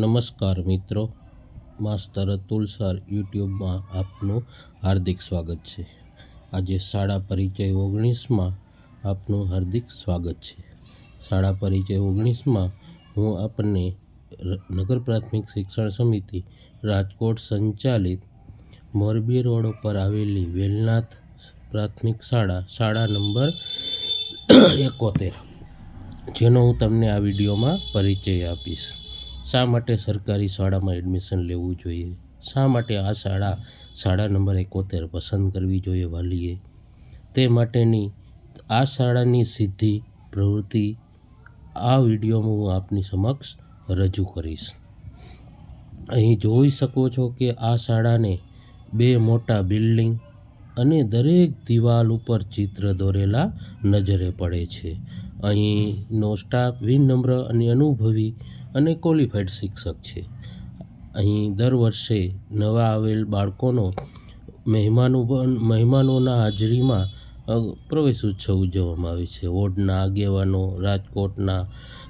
નમસ્કાર મિત્રો. માસ્તર તુલસાર યુટ્યુબમાં આપનું હાર્દિક સ્વાગત છે. આજે શાળા પરિચય ઓગણીસમાં આપનું હાર્દિક સ્વાગત છે. શાળા પરિચય ઓગણીસમાં હું આપને નગર પ્રાથમિક શિક્ષણ સમિતિ રાજકોટ સંચાલિત મોરબી રોડ ઉપર આવેલી વેલનાથ પ્રાથમિક શાળા શાળા નંબર એકોતેર, જેનો હું તમને આ વિડીયોમાં પરિચય આપીશ. શા માટે સરકારી શાળામાં એડમિશન લેવું જોઈએ? શા માટે આ શાળા શાળા નંબર એકોતેર પસંદ કરવી જોઈએ વાલીએ? તે માટેની આ શાળાની સિદ્ધિ, પ્રવૃત્તિ, આ વિડીયોમાં હું આપની સમક્ષ રજૂ કરીશ. અહીં જોઈ શકો છો કે આ શાળાને બે મોટા બિલ્ડિંગ અને દરેક દિવાલ ઉપર ચિત્ર દોરેલા નજરે પડે છે. અહીંનો સ્ટાફ, વિનમ્ર અને અનુભવી અને ક્વોલિફાઈડ શિક્ષક છે. અહીં દર વર્ષે નવા આવેલ બાળકોનો મહેમાનો મહેમાનોના હાજરીમાં પ્રવેશ ઉત્સવ ઉજવવામાં આવે છે. વોર્ડના આગેવાનો, રાજકોટના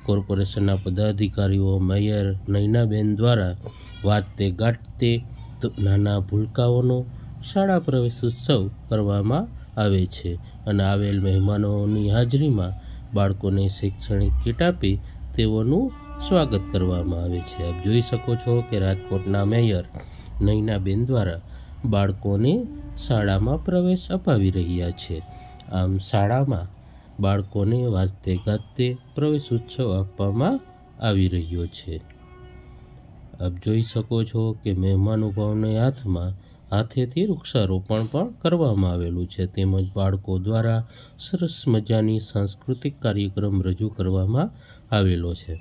કોર્પોરેશનના પદાધિકારીઓ, મેયર નૈનાબેન દ્વારા વાતે ગાંઠતે નાના ભૂલકાઓનો શાળા પ્રવેશ ઉત્સવ કરવામાં આવે છે અને આવેલ મહેમાનોની હાજરીમાં બાળકોને શૈક્ષણિક કીટ આપી તેઓનું સ્વાગત કરવામાં આવે છે. આપ જોઈ શકો છો કે રાજકોટના મેયર નૈનાબેન દ્વારા બાળકોને શાળામાં પ્રવેશ અપાવી રહ્યા છે. આમ શાળામાં બાળકોને વાજતે ગાજતે પ્રવેશ ઉત્સવ આપવામાં આવી રહ્યો છે. આપ જોઈ શકો છો કે મહેમાનુભાવને હાથમાં હાથેથી વૃક્ષારોપણ પણ કરવામાં આવેલું છે. તેમજ બાળકો દ્વારા સરસ મજાની સાંસ્કૃતિક કાર્યક્રમ રજૂ કરવામાં આવેલો છે.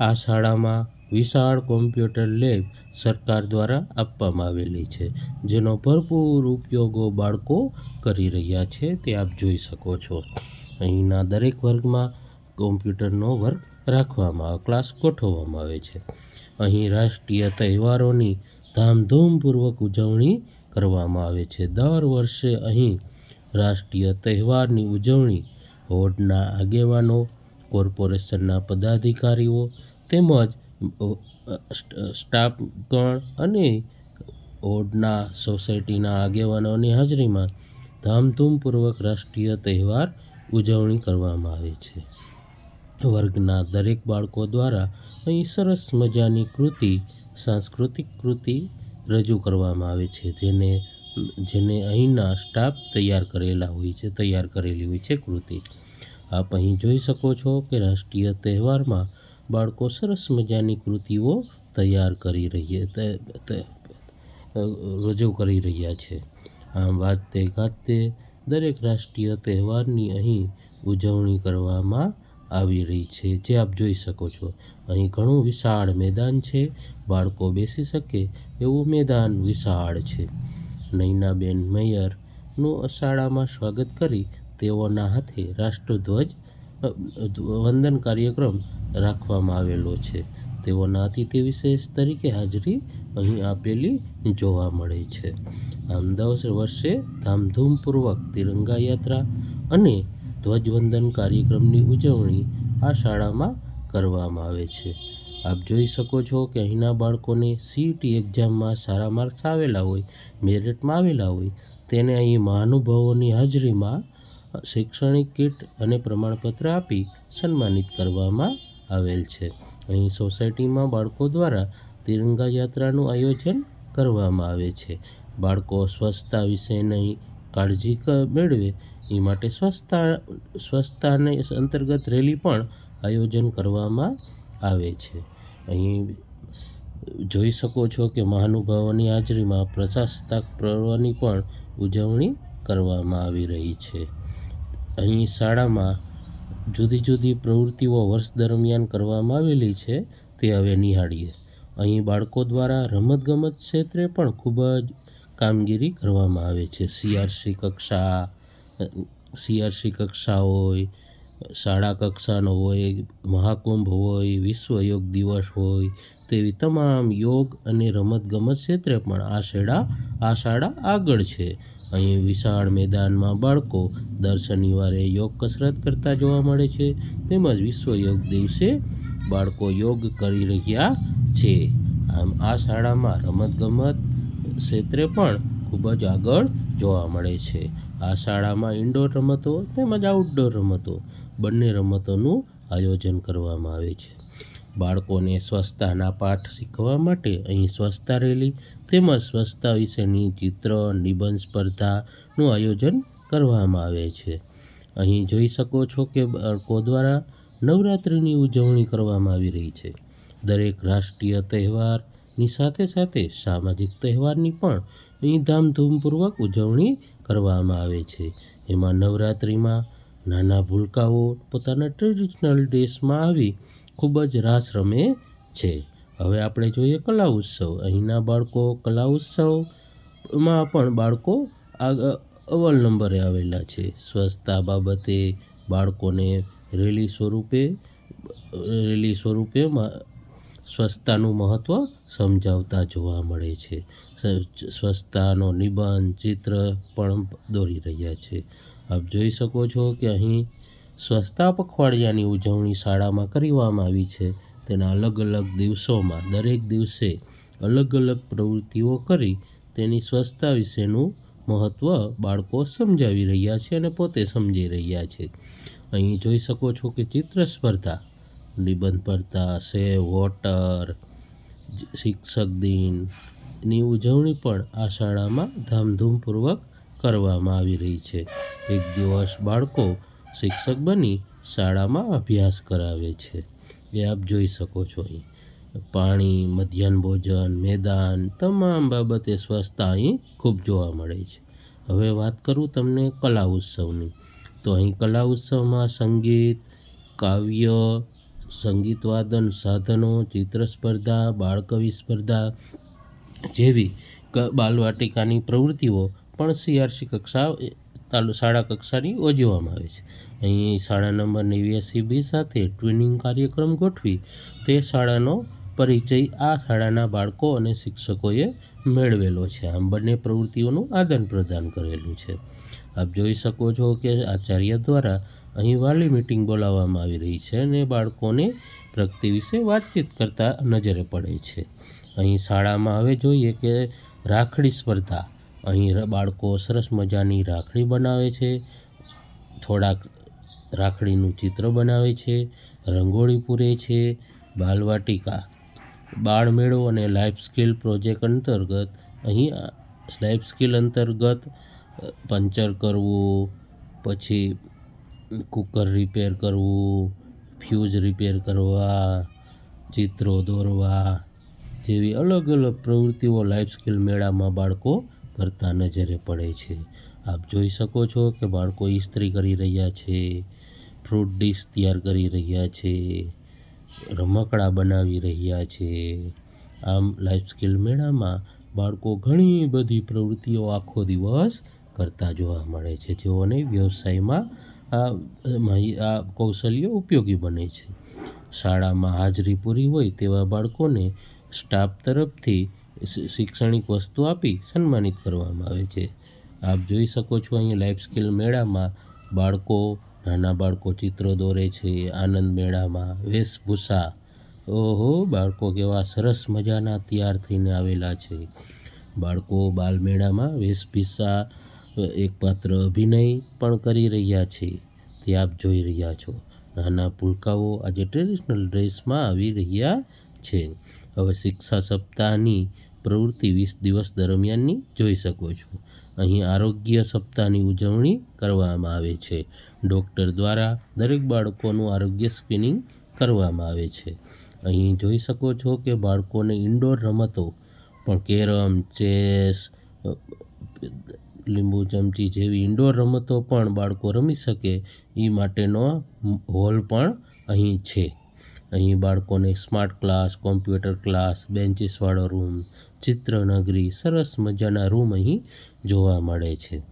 આ શાળામાં વિશાળ કોમ્પ્યુટર લેબ સરકાર દ્વારા આપવામાં આવેલી છે, જેનો ભરપૂર ઉપયોગો બાળકો કરી રહ્યા છે તે આપ જોઈ શકો છો. અહીંના દરેક વર્ગમાં કોમ્પ્યુટરનો વર્ગ રાખવામાં, ક્લાસ ગોઠવવામાં આવે છે. અહીં રાષ્ટ્રીય તહેવારોની ધામધૂમપૂર્વક ઉજવણી કરવામાં આવે છે. દર વર્ષે અહીં રાષ્ટ્રીય તહેવારની ઉજવણી વોર્ડના આગેવાનો, કોર્પોરેશનના પદાધિકારીઓ તેમજ સ્ટાફગણ અને વોર્ડના સોસાયટીના આગેવાનોની હાજરીમાં ધામધૂમપૂર્વક રાષ્ટ્રીય તહેવાર ઉજવણી કરવામાં આવે છે. વર્ગના દરેક બાળકો દ્વારા અહીં સરસ મજાની કૃતિ સાંસ્કૃતિક કૃતિ રજૂ કરવામાં આવે છે, જેને જેને અહીંના સ્ટાફ તૈયાર કરેલા હોય છે, તૈયાર કરેલી હોય છે કૃતિ. આપ અહીં જોઈ શકો છો કે રાષ્ટ્રીય તહેવારમાં બાળકો સરસ મજાની કૃતિઓ તૈયાર કરી રહી રજૂ કરી રહ્યા છે. આમ વાજતે ગાજતે દરેક રાષ્ટ્રીય તહેવારની અહીં ઉજવણી કરવામાં આવી રહી છે, જે આપ જોઈ શકો છો. અહીં ઘણું વિશાળ મેદાન છે, બાળકો બેસી શકે એવું મેદાન વિશાળ છે. નૈનાબેન મેયરનું શાળામાં સ્વાગત કરી તેઓના હાથે રાષ્ટ્રધ્વજ વંદન કાર્યક્રમ રાખવામાં આવેલો છે. તેઓના અતિથિ વિશેષ તરીકે હાજરી અહીં આપેલી જોવા મળે છે. દર વર્ષે ધામધૂમપૂર્વક તિરંગા યાત્રા અને ધ્વજવંદન કાર્યક્રમની ઉજવણી આ શાળામાં કરવામાં આવે છે. આપ જોઈ શકો છો કે અહીંના બાળકોને સીઈટી એક્ઝામમાં સારા માર્ક્સ આવેલા હોય, મેરિટમાં આવેલા હોય, તેને અહીં મહાનુભાવોની હાજરીમાં શૈક્ષણિક કીટ અને પ્રમાણપત્ર આપી સન્માનિત કરવામાં આવેલ છે. અહીં સોસાયટીમાં બાળકો દ્વારા તિરંગા યાત્રાનું આયોજન કરવામાં આવે છે. બાળકો સ્વચ્છતા વિશેની કાળજી મેળવે એ માટે સ્વચ્છતા સ્વચ્છતાને અંતર્ગત રેલી પણ આયોજન કરવામાં આવે છે. અહીં જોઈ શકો છો કે મહાનુભાવોની હાજરીમાં પ્રજાસત્તાક પર્વની પણ ઉજવણી કરવામાં આવી રહી છે. અહીં શાળામાં જુદી જુદી પ્રવૃત્તિઓ વર્ષ દરમિયાન કરવામાં આવેલી છે, તે હવે નિહાળીએ. અહીં બાળકો દ્વારા રમતગમત ક્ષેત્રે પણ ખૂબ જ કામગીરી કરવામાં આવે છે. સીઆરસી કક્ષા સીઆરસી કક્ષા હોય, શાળા કક્ષાનો હોય, મહાકુંભ હોય, વિશ્વ યોગ દિવસ હોય, તેવી તમામ યોગ અને રમતગમત ક્ષેત્રે પણ આ શાળા આ શાળા આગળ છે. અહીં વિશાળ મેદાનમાં બાળકો દર શનિવારે યોગ કસરત કરતા જોવા મળે છે. તેમજ વિશ્વ યોગ દિવસે બાળકો યોગ કરી રહ્યા છે. આમ આ શાળામાં રમતગમત ક્ષેત્રે પણ ખૂબ જ આગળ જોવા મળે છે. આ શાળામાં ઇન્ડોર રમતો તેમજ આઉટડોર રમતો બંને રમતોનું આયોજન કરવામાં આવે છે. બાળકોને સ્વચ્છતાના પાઠ શીખવા માટે અહીં સ્વચ્છતા રેલી તેમજ સ્વચ્છતા વિશેની ચિત્ર, નિબંધ સ્પર્ધાનું આયોજન કરવામાં આવે છે. અહીં જોઈ શકો છો કે બાળકો દ્વારા નવરાત્રિની ઉજવણી કરવામાં આવી રહી છે. દરેક રાષ્ટ્રીય તહેવારની સાથે સાથે સામાજિક તહેવારની પણ અહીં ધામધૂમપૂર્વક ઉજવણી કરવામાં આવે છે. એમાં નવરાત્રિમાં નાના ભૂલકાઓ પોતાના ટ્રેડિશનલ ડ્રેસમાં આવી ખૂબ જ રાસ રમે છે. હવે આપણે જોઈએ કલા ઉત્સવ. અહીંના બાળકો કલા ઉત્સવમાં પણ બાળકો અવ્વલ નંબરે આવેલા છે. સ્વચ્છતા બાબતે બાળકોને રેલી સ્વરૂપે રેલી સ્વરૂપે સ્વચ્છતાનું મહત્ત્વ સમજાવતા જોવા મળે છે. સ્વ- સ્વચ્છતાનો નિબંધ, ચિત્ર પણ દોરી રહ્યા છે. આપ જોઈ શકો છો કે અહીં સ્વચ્છતા પખવાડિયાની ઉજવણી શાળામાં કરવામાં આવી છે. તેના અલગ અલગ દિવસોમાં દરેક દિવસે અલગ અલગ પ્રવૃત્તિઓ કરી તેની સ્વચ્છતા વિશેનું મહત્ત્વ બાળકો સમજાવી રહ્યા છે અને પોતે સમજી રહ્યા છે. અહીં જોઈ શકો છો કે ચિત્ર સ્પર્ધા નિબંધ પડતા સેવ વોટર, શિક્ષક દિનની ઉજવણી પણ આ શાળામાં ધામધૂમપૂર્વક કરવામાં આવી રહી છે. એક દિવસ બાળકો શિક્ષક બની શાળામાં અભ્યાસ કરાવે છે. એ આપ જોઈ શકો છો અહીં. પાણી, મધ્યાહન ભોજન, મેદાન, તમામ બાબતે સ્વચ્છતા અહીં ખૂબ જોવા મળે છે. હવે વાત કરું તમને કલા ઉત્સવની. તો અહીં કલા ઉત્સવમાં સંગીત, કાવ્ય સંગીત વાદન, સાધનો, ચિત્ર સ્પર્ધા, બાળકવિ સ્પર્ધા જેવી બાલવાટિકાની પ્રવૃત્તિઓ પણ સીઆરસી કક્ષા, તાલુ, શાળા કક્ષાની યોજવામાં આવે છે. અહીં શાળા નંબર નેવ્યાસી બી સાથે ટ્વિનિંગ કાર્યક્રમ ગોઠવી તે શાળાનો પરિચય આ શાળાના બાળકો અને શિક્ષકોએ મેળવેલો છે. આમ બંને પ્રવૃત્તિઓનું આદાન પ્રદાન કરેલું છે. આપ જોઈ શકો છો કે આચાર્ય દ્વારા અહીં વાલી મિટિંગ બોલાવવામાં આવી રહી છે અને બાળકોને પ્રગતિ વિશે વાતચીત કરતા નજરે પડે છે. અહીં શાળામાં હવે જોઈએ કે રાખડી સ્પર્ધા. અહીં બાળકો સરસ મજાની રાખડી બનાવે છે. થોડાક રાખડીનું ચિત્ર બનાવે છે. રંગોળી પૂરે છે. બાલવાટિકા. બાળમેળો અને લાઈફ સ્કિલ પ્રોજેક્ટ અંતર્ગત અહીં લાઈફ સ્કિલ અંતર્ગત પંચર કરવું, પછી કુકર રિપેર કરવું ફ્યુઝ રિપેર કરવા, ચિત્રો દોરવા, જેવી અલગ અલગ પ્રવૃત્તિઓ લાઈફ સ્કિલ મેળામાં બાળકો કરતા નજરે પડે છે. આપ જોઈ શકો છો કે બાળકો ઇસ્ત્રી કરી રહ્યા છે ફ્રૂટ ડીશ તૈયાર કરી રહ્યા છે, રમકડા બનાવી રહ્યા છે. આમ લાઈફ સ્કિલ મેળામાં બાળકો ઘણી બધી પ્રવૃત્તિઓ આખો દિવસ કરતા જોવા મળે છે. જેઓને વ્યવસાયમાં આ આ કૌશલ્ય ઉપયોગી બને છે. શાળામાં હાજરી પૂરી હોય તેવા બાળકોને સ્ટાફ તરફથી શૈક્ષણિક વસ્તુ આપી સન્માનિત કરવામાં આવે છે. આપ જોઈ શકો છો અહીં લાઈફ સ્કિલ મેળામાં બાળકો, નાના બાળકો ચિત્રો દોરે છે, આનંદ મેળામાં વેશભૂષા. ઓહો, બાળકો કેવા સરસ મજાના તૈયાર થઈને આવેલા છે. બાળકો બાલમેળામાં વેશભૂષા, એક પાત્ર અભિનય પણ કરી રહ્યા છે. તે આપ જોઈ રહ્યા છો. નાના પુલકાઓ આજે ટ્રેડિશનલ ડ્રેસમાં આવી રહ્યા છે. હવે શિક્ષા સપ્તાહની પ્રવૃત્તિ વીસ દિવસ દરમિયાનની જોઈ શકો છો. અહીં આરોગ્ય સપ્તાહની ઉજવણી કરવામાં આવે છે. ડૉક્ટર દ્વારા દરેક બાળકોનું આરોગ્ય સ્ક્રીનિંગ કરવામાં આવે છે. અહીં જોઈ શકો છો કે બાળકોને ઇન્ડોર રમતો, પણ કેરમ, ચેસ લીંબુ ચમચી જેવી ઇન્ડોર રમતો પણ બાળકો રમી શકે. એ માટેનો હોલ પણ અહીં છે. અહીં બાળકોને સ્માર્ટ ક્લાસ કોમ્પ્યુટર ક્લાસ બેન્ચીસવાળો રૂમ ચિત્રનગરી, સરસ મજાના રૂમ અહીં જોવા મળે છે.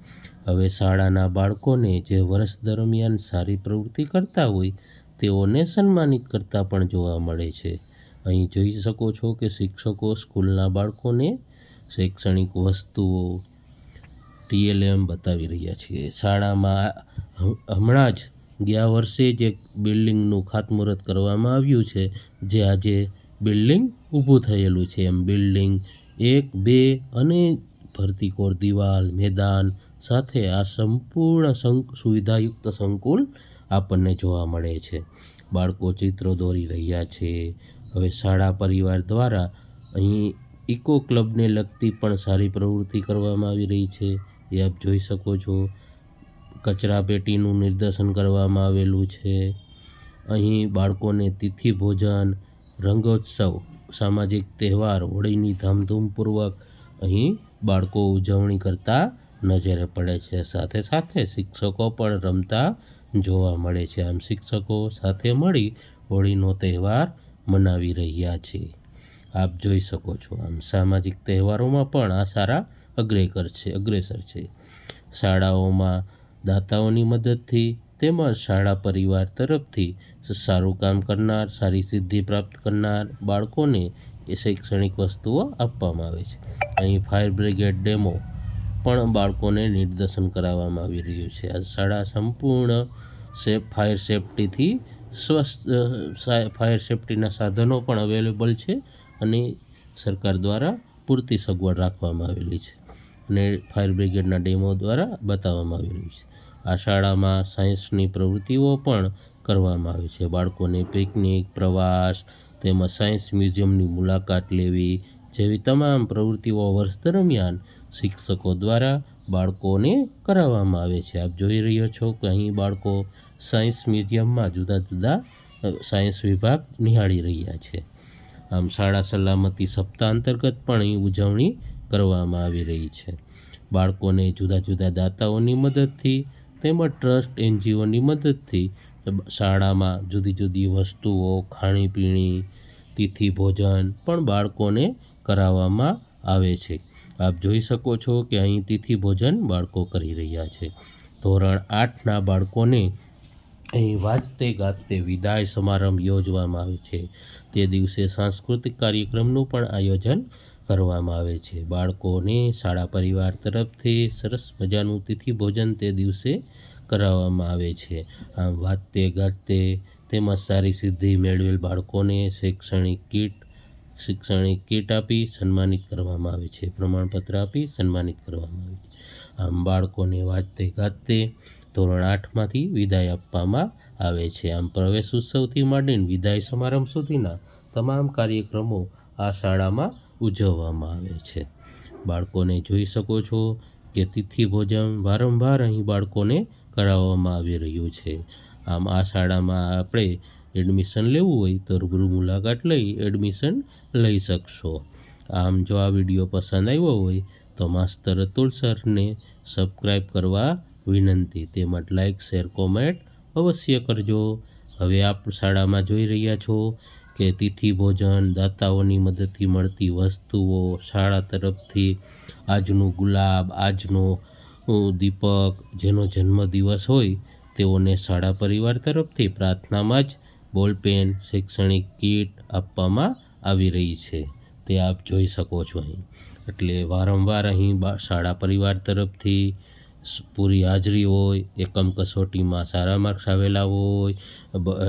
હવે શાળાના બાળકોને જે વર્ષ દરમિયાન સારી પ્રવૃત્તિ કરતા હોય, તેઓને સન્માનિત કરતા પણ જોવા મળે છે. અહીં જોઈ શકો છો કે શિક્ષકો સ્કૂલના બાળકોને શૈક્ષણિક વસ્તુઓ ટીએલએમ બતાવી રહ્યા છીએ. શાળામાં હમણાં જ ગયા વર્ષે જ એક બિલ્ડિંગનું ખાતમુહૂર્ત કરવામાં આવ્યું છે, જે આજે બિલ્ડિંગ ઊભું થયેલું છે. એમ બિલ્ડિંગ એક, બે અને ભરતીકોર દિવાલ, મેદાન સાથે આ સંપૂર્ણ સુવિધાયુક્ત સંકુલ આપણને જોવા મળે છે. બાળકો ચિત્રો દોરી રહ્યા છે. હવે શાળા પરિવાર દ્વારા અહીં ઇકો ક્લબને લગતી પણ સારી પ્રવૃત્તિ કરવામાં આવી રહી છે. એ આપ જોઈ શકો છો. કચરા પેટીનું નિર્દેશન કરવામાં આવેલું છે. અહીં બાળકોને તિથિ ભોજન, રંગોત્સવ, સામાજિક તહેવાર, હોળીની ધામધૂમપૂર્વક અહીં બાળકો ઉજવણી કરતા નજરે પડે છે. સાથે સાથે શિક્ષકો પણ રમતા જોવા મળે છે. આમ શિક્ષકો સાથે મળી હોળીનો તહેવાર મનાવી રહ્યા છે. આપ જોઈ શકો છો. આમ સામાજિક તહેવારોમાં પણ આ સારા અગ્રેકર છે, અગ્રેસર છે. શાળાઓમાં દાતાઓની મદદથી તેમજ શાળા પરિવાર તરફથી સારું કામ કરનાર, સારી સિદ્ધિ પ્રાપ્ત કરનાર બાળકોને એ શૈક્ષણિક વસ્તુઓ આપવામાં આવે છે. અહીં ફાયર બ્રિગેડ ડેમો પણ બાળકોને નિર્દેશન કરાવવામાં આવી રહ્યું છે. આ શાળા સંપૂર્ણ સેફ, ફાયર સેફટીથી સ્વસ્થ ફાયર સેફટીના સાધનો પણ અવેલેબલ છે અને સરકાર દ્વારા પૂરતી સગવડ રાખવામાં આવેલી છે. અને ફાયર બ્રિગેડના ડેમો દ્વારા બતાવવામાં આવી રહ્યું છે. આ શાળામાં સાયન્સની પ્રવૃત્તિઓ પણ કરવામાં આવે છે. બાળકોને પિકનિક, પ્રવાસ તેમજ સાયન્સ મ્યુઝિયમની મુલાકાત લેવી જેવી તમામ પ્રવૃત્તિઓ વર્ષ દરમિયાન શિક્ષકો દ્વારા બાળકોને કરાવવામાં આવે છે. આપ જોઈ રહ્યો છો કે અહીં બાળકો સાયન્સ મ્યુઝિયમમાં જુદા જુદા સાયન્સ વિભાગ નિહાળી રહ્યા છે. આમ શાળા સલામતી સપ્તાહ અંતર્ગત પણ અહીં ઉજવણી કરવામાં આવી રહી છે. બાળકોને જુદા જુદા દાતાઓની મદદથી તેમજ ટ્રસ્ટ એનજીઓની મદદથી શાળામાં જુદી જુદી વસ્તુઓ, ખાણીપીણી, તિથિ ભોજન પણ બાળકોને કરાવવામાં આવે છે. આપ જોઈ શકો છો કે અહીં તિથિ ભોજન બાળકો કરી રહ્યા છે. ધોરણ આઠના બાળકોને અહીં વાજતે ગાજતે વિદાય સમારંભ યોજવામાં આવે છે. તે દિવસે સાંસ્કૃતિક કાર્યક્રમનું પણ આયોજન કરવામાં આવે છે. બાળકોને શાળા પરિવાર તરફથી સરસ મજાનું તિથિ ભોજન તે દિવસે કરાવવામાં આવે છે. આમ વાતે ગાતે તેમજ સારી સિદ્ધિ મેળવેલ બાળકોને શૈક્ષણિક કીટ શૈક્ષણિક કીટ આપી સન્માનિત કરવામાં આવે છે. પ્રમાણપત્ર આપી સન્માનિત કરવામાં આવે છે. આમ બાળકોને વાંચતે ગાતે ધોરણ આઠમાંથી વિદાય આપવામાં આવે છે. આમ પ્રવેશ ઉત્સવથી માંડીને વિદાય સમારંભ સુધીના તમામ કાર્યક્રમો આ શાળામાં ઉજવવામાં આવે છે. બાળકોને જોઈ શકો છો કે તિથિ ભોજન વારંવાર અહીં બાળકોને કરાવવામાં આવી રહ્યું છે. આમ આ શાળામાં આપણે એડમિશન લેવું હોય તો રૂબરૂ મુલાકાત લઈ એડમિશન લઈ શકશો. આમ જો આ વીડિયો પસંદ આવ્યો હોય તો માસ્તર અતુલ સરને સબસ્ક્રાઈબ કરવા વિનંતી. તેમજ લાઇક, શેર, કોમેન્ટ અવશ્ય કરજો. હવે આપ શાળામાં જોઈ રહ્યા છો કે તિથિ ભોજન, દાતાઓની મદદથી મળતી વસ્તુઓ, શાળા તરફથી આજનું ગુલાબ, આજનો દીપક, જેનો જન્મદિવસ હોય, તેઓને શાળા પરિવાર તરફથી પ્રાર્થનામાં જ બોલપેન શૈક્ષણિક કીટ આપવામાં આવી રહી છે. તે આપ જોઈ શકો છો અહીં. એટલે વારંવાર અહીં શાળા પરિવાર તરફથી પૂરી હાજરી હોય એકમ કસોટીમાં સારા માર્ક્સ આવેલા હોય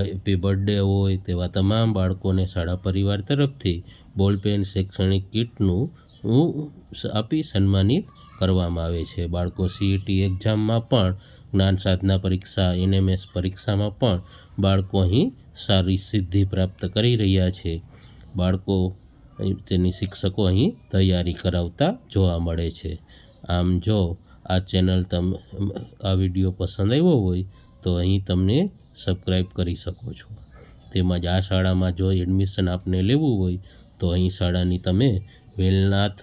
હેપી બર્થડે હોય, તેવા તમામ બાળકોને શાળા પરિવાર તરફથી બોલપેન શૈક્ષણિક કીટનું આપી સન્માનિત કરવામાં આવે છે. બાળકો સીઈટી એક્ઝામમાં પણ, જ્ઞાન સાધના પરીક્ષા એનએમએસ પરીક્ષામાં પણ બાળકો અહીં સારી સિદ્ધિ પ્રાપ્ત કરી રહ્યા છે. બાળકો, તેની શિક્ષકો અહીં તૈયારી કરાવતા જોવા મળે છે. આમ જો આ ચેનલ તમે, આ વીડિયો પસંદ આવ્યો હોય તો અહીં તમને સબસ્ક્રાઈબ કરી શકો છો. તેમજ આ શાળામાં જો એડમિશન આપને લેવું હોય તો અહીં શાળાની તમે વેલનાથ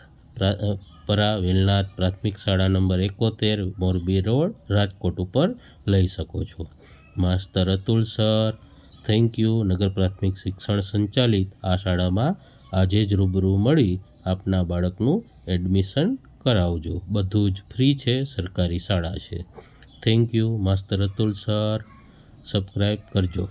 પરા, વેલનાથ પ્રાથમિક શાળા નંબર એકોતેર, મોરબી રોડ, રાજકોટ ઉપર લઈ શકો છો. Master Atul sir, thank you. નગર પ્રાથમિક શિક્ષણ સંચાલિત આ શાળામાં આજે જ રૂબરૂ મળી આપના બાળકનું એડમિશન કરાવજો. બધું જ ફ્રી છે, સરકારી શાળા છે. Thank you master Atul sir subscribe કરજો.